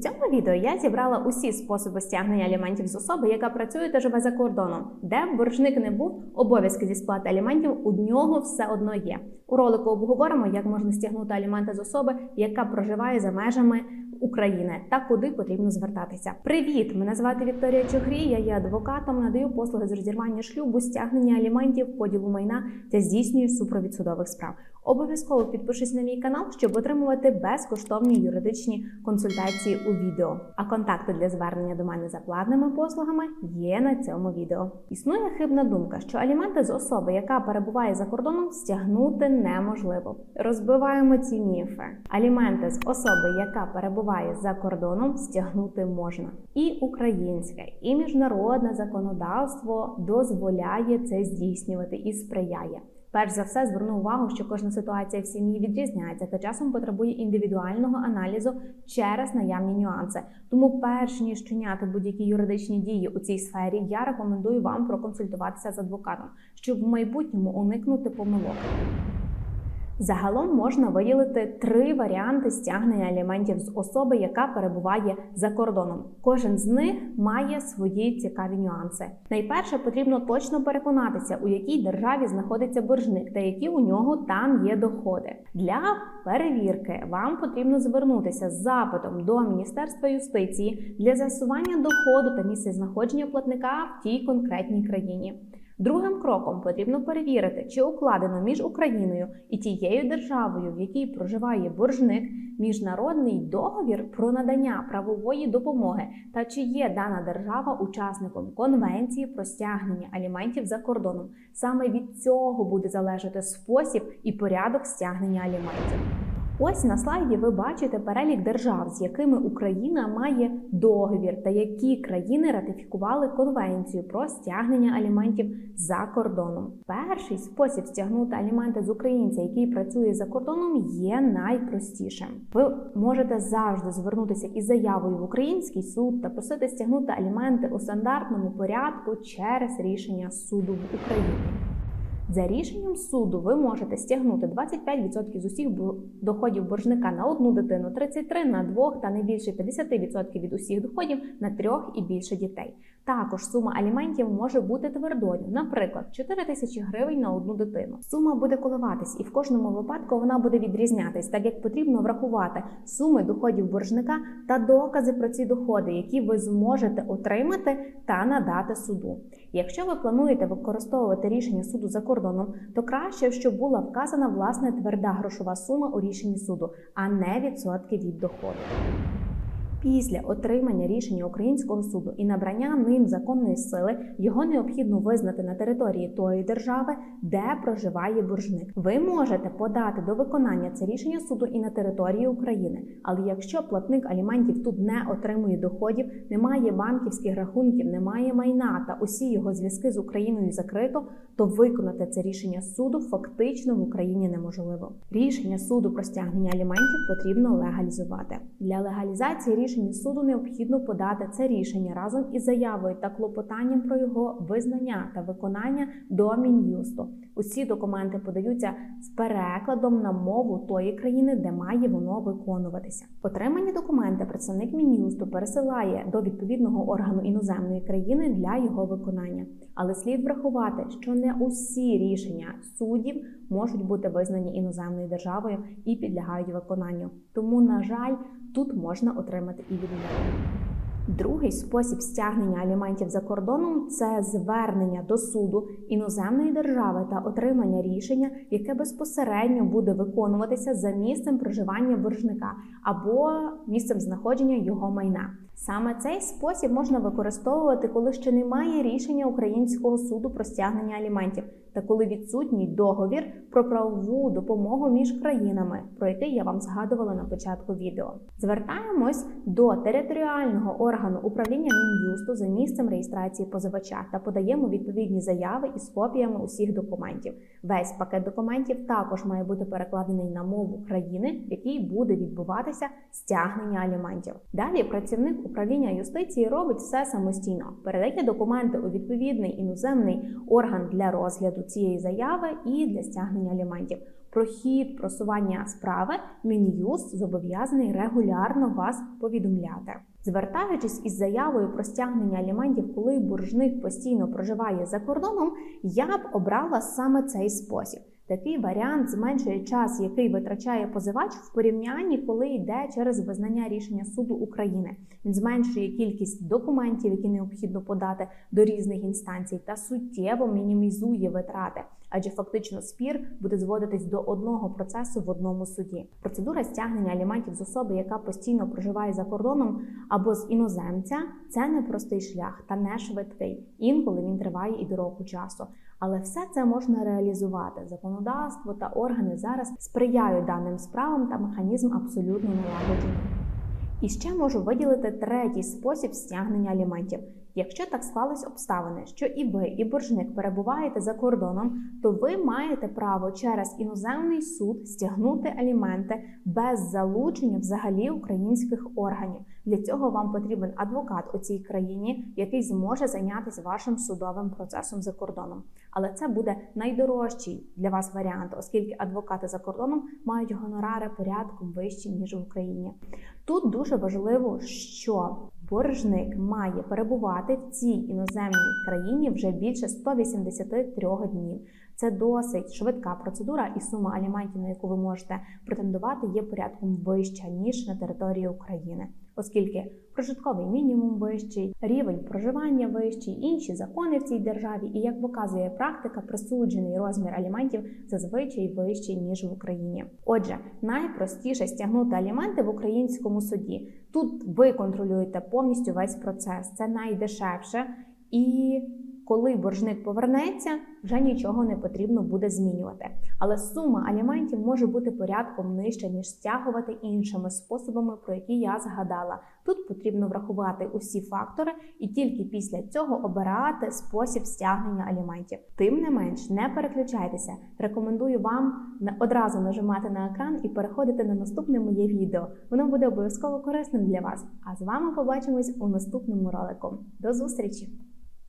цьому відео я зібрала усі способи стягнення аліментів з особи, яка працює та живе за кордоном, де боржник не був, обов'язки зі сплати аліментів у нього все одно є. У ролику обговоримо, як можна стягнути аліменти з особи, яка проживає за межами України та куди потрібно звертатися. Привіт! Мене звати Вікторія Чогрій. Я є адвокатом, надаю послуги з розірвання шлюбу, стягнення аліментів, поділу майна та здійснюю супровід судових справ. Обов'язково підпишись на мій канал, щоб отримувати безкоштовні юридичні консультації у відео. А контакти для звернення до мене за платними послугами є на цьому відео. Існує хибна думка, що аліменти з особи, яка перебуває за кордоном, стягнути неможливо. Розбиваємо ці міфи. Аліменти з особи, яка перебуває за кордоном, стягнути можна. І українське, і міжнародне законодавство дозволяє це здійснювати і сприяє. Перш за все, зверну увагу, що кожна ситуація в сім'ї відрізняється та часом потребує індивідуального аналізу через наявні нюанси. Тому, перш ніж чиняти будь-які юридичні дії у цій сфері, я рекомендую вам проконсультуватися з адвокатом, щоб в майбутньому уникнути помилок. Загалом можна виділити три варіанти стягнення аліментів з особи, яка перебуває за кордоном. Кожен з них має свої цікаві нюанси. Найперше потрібно точно переконатися, у якій державі знаходиться боржник та які у нього там є доходи. Для перевірки вам потрібно звернутися з запитом до Міністерства юстиції для з'ясування доходу та місця знаходження платника в тій конкретній країні. Другим кроком потрібно перевірити, чи укладено між Україною і тією державою, в якій проживає боржник, міжнародний договір про надання правової допомоги, та чи є дана держава учасником конвенції про стягнення аліментів за кордоном. Саме від цього буде залежати спосіб і порядок стягнення аліментів. Ось на слайді ви бачите перелік держав, з якими Україна має договір, та які країни ратифікували конвенцію про стягнення аліментів за кордоном. Перший спосіб стягнути аліменти з українця, який працює за кордоном, є найпростішим. Ви можете завжди звернутися із заявою в український суд та просити стягнути аліменти у стандартному порядку через рішення суду в Україні. За рішенням суду ви можете стягнути 25% з усіх доходів боржника на одну дитину, 33% на двох та не більше 50% від усіх доходів на трьох і більше дітей. Також сума аліментів може бути твердою, наприклад, 4 тисячі гривень на одну дитину. Сума буде коливатись, і в кожному випадку вона буде відрізнятись, так як потрібно врахувати суми доходів боржника та докази про ці доходи, які ви зможете отримати та надати суду. Якщо ви плануєте використовувати рішення суду за кордоном, то краще, щоб була вказана власне тверда грошова сума у рішенні суду, а не відсотки від доходу. Після отримання рішення українського суду і набрання ним законної сили його необхідно визнати на території тої держави, де проживає боржник. Ви можете подати до виконання це рішення суду і на території України. Але якщо платник аліментів тут не отримує доходів, немає банківських рахунків, немає майна та усі його зв'язки з Україною закрито, то виконати це рішення суду фактично в Україні неможливо. Рішення суду про стягнення аліментів потрібно легалізувати для легалізації рішення суду необхідно подати це рішення разом із заявою та клопотанням про його визнання та виконання до мін'юсту. Усі документи подаються з перекладом на мову тої країни, де має воно виконуватися. Отримані документи представник мін'юсту пересилає до відповідного органу іноземної країни для його виконання. Але слід врахувати, що не усі рішення суддів можуть бути визнані іноземною державою і підлягають виконанню. Тому, на жаль, тут можна отримати і відмовити. Другий спосіб стягнення аліментів за кордоном це звернення до суду іноземної держави та отримання рішення, яке безпосередньо буде виконуватися за місцем проживання боржника або місцем знаходження його майна. Саме цей спосіб можна використовувати, коли ще немає рішення українського суду про стягнення аліментів, та коли відсутній договір про правову допомогу між країнами, про який я вам згадувала на початку відео. Звертаємось до територіального органу управління Мін'юсту за місцем реєстрації позивача та подаємо відповідні заяви із копіями усіх документів. Весь пакет документів також має бути перекладений на мову країни, в якій буде відбуватися стягнення аліментів. Далі працівник управління юстиції робить все самостійно, передає документи у відповідний іноземний орган для розгляду цієї заяви і для стягнення аліментів. про хід просування справи Мін'юст зобов'язаний регулярно вас повідомляти. Звертаючись із заявою про стягнення аліментів, коли боржник постійно проживає за кордоном, я б обрала саме цей спосіб. Такий варіант зменшує час, який витрачає позивач в порівнянні, коли йде через визнання рішення суду України. Він зменшує кількість документів, які необхідно подати до різних інстанцій, та суттєво мінімізує витрати, адже фактично спір буде зводитись до одного процесу в одному суді. Процедура стягнення аліментів з особи, яка постійно проживає за кордоном або з іноземця, це не простий шлях та не швидкий. Інколи він триває і до року часу. Але все це можна реалізувати. Законодавство та органи зараз сприяють даним справам та механізм абсолютно налагоджений. І ще можу виділити третій спосіб стягнення аліментів. Якщо так склались обставини, що і ви, і боржник перебуваєте за кордоном, то ви маєте право через іноземний суд стягнути аліменти без залучення взагалі українських органів. Для цього вам потрібен адвокат у цій країні, який зможе зайнятися вашим судовим процесом за кордоном. Але це буде найдорожчий для вас варіант, оскільки адвокати за кордоном мають гонорари порядком вищі ніж в Україні. Тут дуже важливо, що боржник має перебувати в цій іноземній країні вже більше 183 днів. Це досить швидка процедура, і сума аліментів, на яку ви можете претендувати, є порядком вища ніж на території України, оскільки прожитковий мінімум вищий, рівень проживання вищий, інші закони в цій державі, і як показує практика, присуджений розмір аліментів зазвичай вищий ніж в Україні. Отже, найпростіше стягнути аліменти в українському суді. Тут ви контролюєте повністю весь процес. Це найдешевше і коли боржник повернеться, вже нічого не потрібно буде змінювати. Але сума аліментів може бути порядком нижча, ніж стягувати іншими способами, про які я згадала. Тут потрібно врахувати усі фактори і тільки після цього обирати спосіб стягнення аліментів. Тим не менш, не переключайтеся. Рекомендую вам одразу нажимати на екран і переходити на наступне моє відео. Воно буде обов'язково корисним для вас. А з вами побачимось у наступному ролику. До зустрічі!